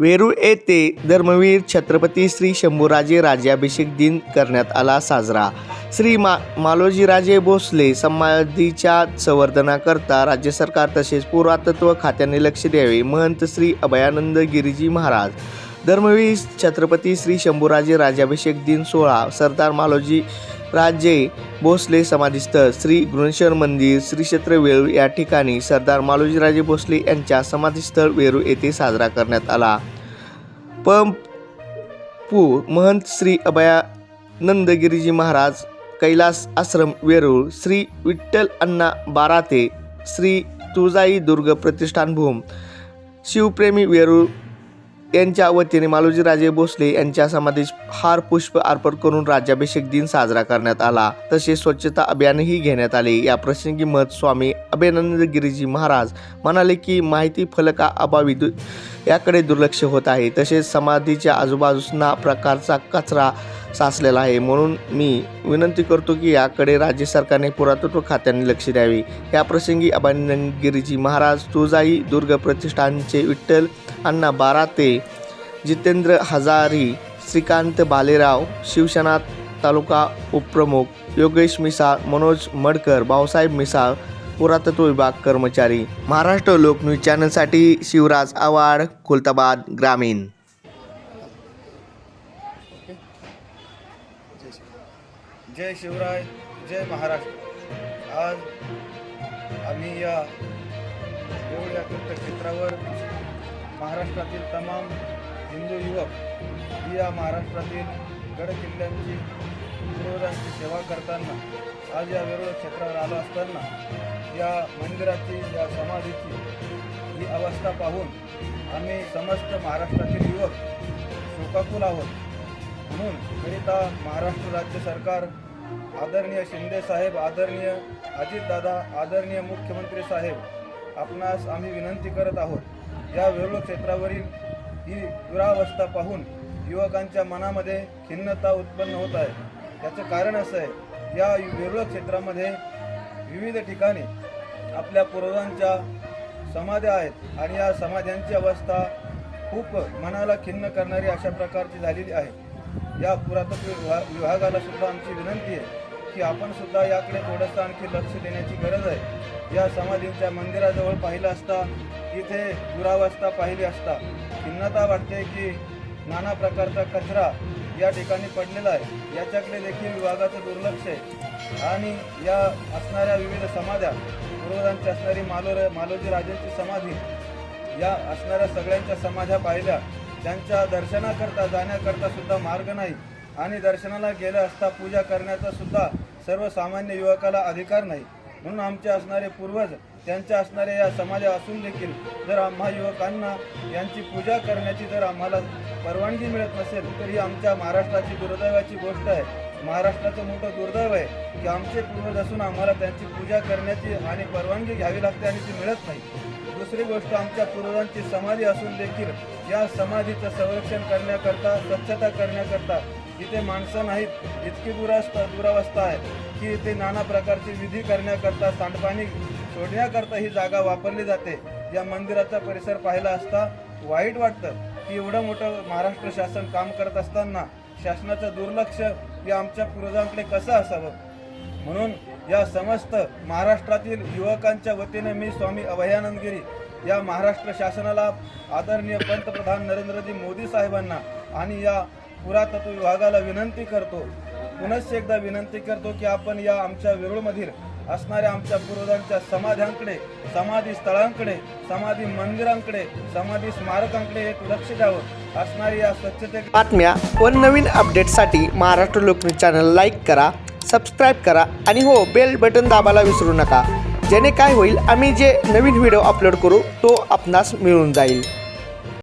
वेरूळ येथे धर्मवीर छत्रपती श्री शंभूराजे राज्याभिषेक दिन करण्यात आला साजरा. श्री मा मालोजीराजे भोसले समाधीच्या संवर्धनाकरता राज्य सरकार तसेच पुरातत्व खात्याने लक्ष द्यावे. महंत श्री अभयानंद गिरीजी महाराज धर्मवीर छत्रपती श्री शंभूराजे राज्याभिषेक दिन सोहळा सरदार मालोजी राजे भोसले समाधीस्थळ श्री गृहेश्वर मंदिर श्री क्षेत्र वेरूळ या ठिकाणी सरदार मालोजीराजे भोसले यांच्या समाधीस्थळ वेरूळ येथे साजरा करण्यात आला. पू महंत श्री अभयानंद गिरीजी महाराज कैलास आश्रम वेरूळ श्री विठ्ठल अण्णा बाराते श्री तुळजाई दुर्ग प्रतिष्ठान भूम शिवप्रेमी वेरूळ यांच्या वतीने मालोजीराजे भोसले यांच्या समाधीस हार पुष्प अर्पण करून राज्याभिषेक दिन साजरा करण्यात आला. तसेच स्वच्छता अभियानही घेण्यात आले. या प्रसंगी मत स्वामी अभयानंद गिरीजी महाराज म्हणाले की माहिती फलका अभावी दु याकडे दुर्लक्ष होत आहे. तसेच समाधीच्या आजूबाजूंना प्रकारचा कचरा साचलेला आहे. म्हणून मी विनंती करतो की याकडे राज्य सरकारने पुरातत्व खात्याने लक्ष द्यावे. या प्रसंगी अभयानंद गिरीजी महाराज तुळजाई दुर्ग प्रतिष्ठानचे विठ्ठल अण्णा बाराते जितेंद्र हजारी श्रीकांत बालेराव शिवसेना तालुका उपप्रमुख योगेश मिसाळ मनोज मडकर भाऊसाहेब मिसाळ पुरातत्व विभाग कर्मचारी. महाराष्ट्र लोकन्यूज चॅनलसाठी शिवराज आवाड खुलताबाद ग्रामीण. जय शिवराय जय महाराष्ट्र. आज आम्ही या देऊळ या तीर्थक्षेत्रावर महाराष्ट्रातील तमाम हिंदू युवक या महाराष्ट्रातील गड किल्ल्यांची पूर्वजांची सेवा करताना आज या वेरूळ क्षेत्रावर आलो असताना या मंदिराची या समाधीची ही अवस्था पाहून आम्ही समस्त महाराष्ट्रातील युवक शोकाकुल आहोत. म्हणून करिता महाराष्ट्र राज्य सरकार आदरणीय शिंदे साहेब आदरणीय अजितदादा आदरणीय मुख्यमंत्री साहेब आपणास आम्ही विनंती करत आहोत या वेरूळ क्षेत्रावरील ही दुरावस्था पाहून युवकांच्या मनामध्ये खिन्नता उत्पन्न होत आहे. त्याचं कारण असं आहे या वेरूळ क्षेत्रामध्ये विविध ठिकाणी आपल्या पूर्वजांच्या समाध्या आहेत आणि या समाध्यांची अवस्था खूप मनाला खिन्न करणारी अशा प्रकारची झालेली आहे. या पुरातत्व विभाग विभागाला सुद्धा आमची विनंती आहे की आपण सुद्धा याकडे थोडंसं आणखी लक्ष देण्याची गरज आहे. या समाधींच्या मंदिराजवळ पाहिलं असता इथे दुरावस्था पाहिली असता खिन्नता वाटते की नाना प्रकारचा कचरा या ठिकाणी पडलेला आहे. याच्याकडे देखील विभागाचं दुर्लक्ष आहे. आणि या असणाऱ्या विविध समाध्या पूर्वजांची असणारी मालोर मालोजी राजेंची समाधी या असणाऱ्या सगळ्यांच्या समाध्या पाहिल्या. त्यांच्या दर्शनाकरता जाण्याकरता सुद्धा मार्ग नाही. आणि दर्शनाला गेलं असता पूजा करण्याचा सुद्धा सर्वसामान्य युवकाला अधिकार नाही. म्हणून आमचे असणारे पूर्वज त्यांच्या असणाऱ्या या समाजा असून देखील जर आम्हा युवकांना यांची पूजा करण्याची जर आम्हाला परवानगी मिळत नसेल तर ही आमच्या महाराष्ट्राची दुर्दैवाची गोष्ट आहे. महाराष्ट्राचं मोठं दुर्दैव आहे की आमचे पूर्वज असून आम्हाला त्यांची पूजा करण्याची आणि परवानगी घ्यावी लागते आणि ती मिळत नाही. दुसरी गोष्ट आमच्या पूर्वजांची समाधी असून देखील या समाधीचं संरक्षण करण्याकरता स्वच्छता करण्याकरता इथे माणसं नाहीत. इतकी दुरावस्था दुरावस्था आहे की इथे नाना प्रकारची विधी करण्याकरता सांडपाणी सोडण्याकरता ही जागा वापरली जाते. या मंदिराचा परिसर पाहिला असता वाईट वाटतं की एवढं मोठं महाराष्ट्र शासन काम करत असताना शासनाचं दुर्लक्ष की आमच्या पूर्वजांकडे कसं असावं? म्हणून या समस्त महाराष्ट्रातील युवकांच्या वतीने मी स्वामी अभयानंद गिरी या महाराष्ट्र शासनाला आदरणीय पंतप्रधान नरेंद्रजी मोदी साहेबांना आणि या पुरातत्व विभागाला विनंती करतो पुनश्च एकदा विनंती करतो की आपण या आमच्या वेरूळमधील असणाऱ्या आमच्या पूर्वजांच्या समाध्यांकडे समाधी स्थळांकडे समाधी मंदिरांकडे समाधी स्मारकांकडे एक लक्ष द्यावं. असणारी या स्वच्छते बातम्या व नवीन अपडेटसाठी महाराष्ट्र लोकन्यूज चॅनल लाईक करा सबस्क्राईब करा आणि हो बेल बटन दाबायला विसरू नका. जेणे काय होईल आम्ही जे नवीन व्हिडिओ अपलोड करू तो आपणास मिळून जाईल.